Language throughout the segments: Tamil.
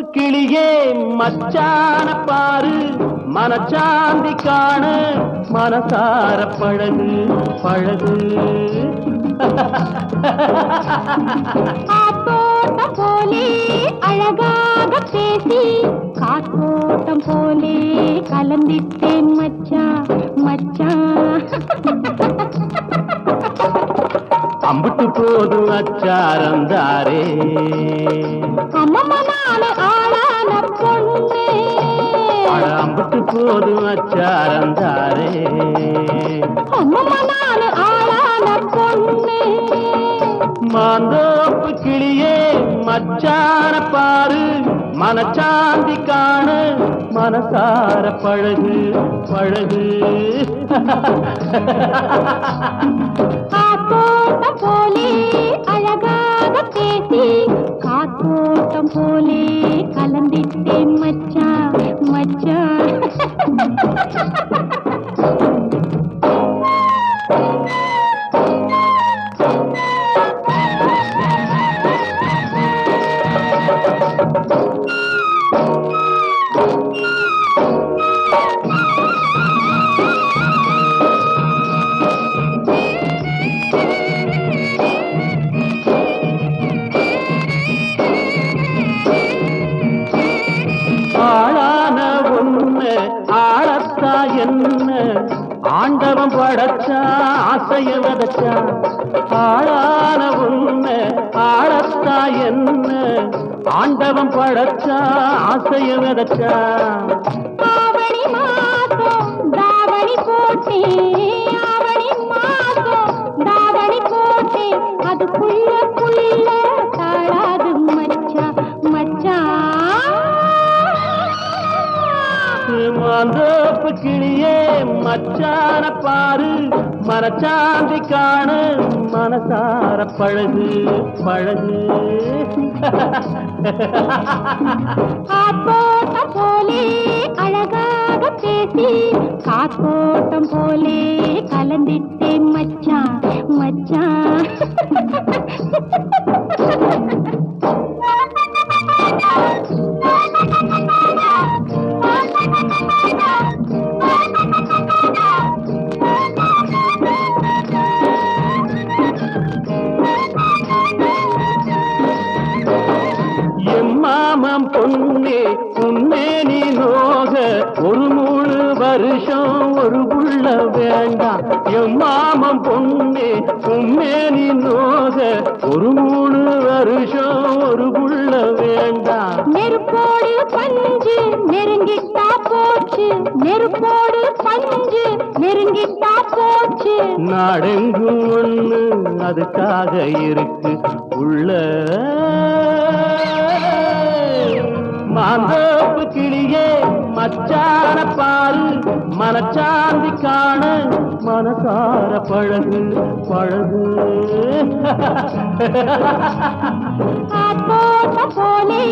மாந்தோப்பு கிளியே மச்சான பாரு மனச்சாந்தி காண மனசார பழகு பழகு. காத்தோட்டம் போலே அழகாக பேசி காத்தோட்டம் போலே கலந்திட்டேன் மச்சான் மச்சான் அம்புட்டு போதும் அச்சாரம் தாரே. அம்புட்டு போதும் அச்சாரம் தாரே. மாந்தோப்பு கிளியே மச்சான பாரு. மனச்சாந்தி காண மனசார பழகு பழகு. காத்தோட்டம் போலே அழகாக பேசி காத்தோட்டம் போலே ஆண்டவன் படைச்சா ஆசைய வதச்சா ஆளான ஒண்ணு ஆளத்தா என்ன? ஆண்டவன் படைச்சா ஆசைய வதச்சா. ஆவணி மாசம் தாவணி போட்டே மாந்தோப்பு கிளியே மச்சான பாரு மனச்சாந்தி காண மனசார பழகு பழகு. காத்தோட்டம் போலே அழகாக பேசி காத்தோட்டம் போலே கலந்திட்டேன் மச்சான் மச்சான். ஒரு மூணு வருஷம் ஒரு புள்ள வேண்டாம். எம்மாமம் பொண்ணே உன்னே நீ நோக. ஒரு மூணு வருஷம் ஒரு புள்ள வேண்டாம். நெருப்போடு பஞ்சு நெருங்கிட்டா போச்சு. நெருப்போடு பஞ்சு நெருங்கிட்டா போச்சு. நாடெங்கும் ஒண்ணு அதுக்காக இருக்கு. உள்ள மச்சான பாரு மனச்சாந்தி காண மனசார பழகு பழகு. காத்தோட்டம் போலே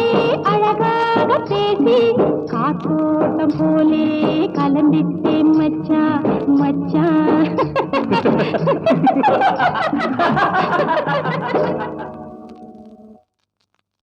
அழகாக பேசி காத்தோட்டம் போலே கலந்திட்டே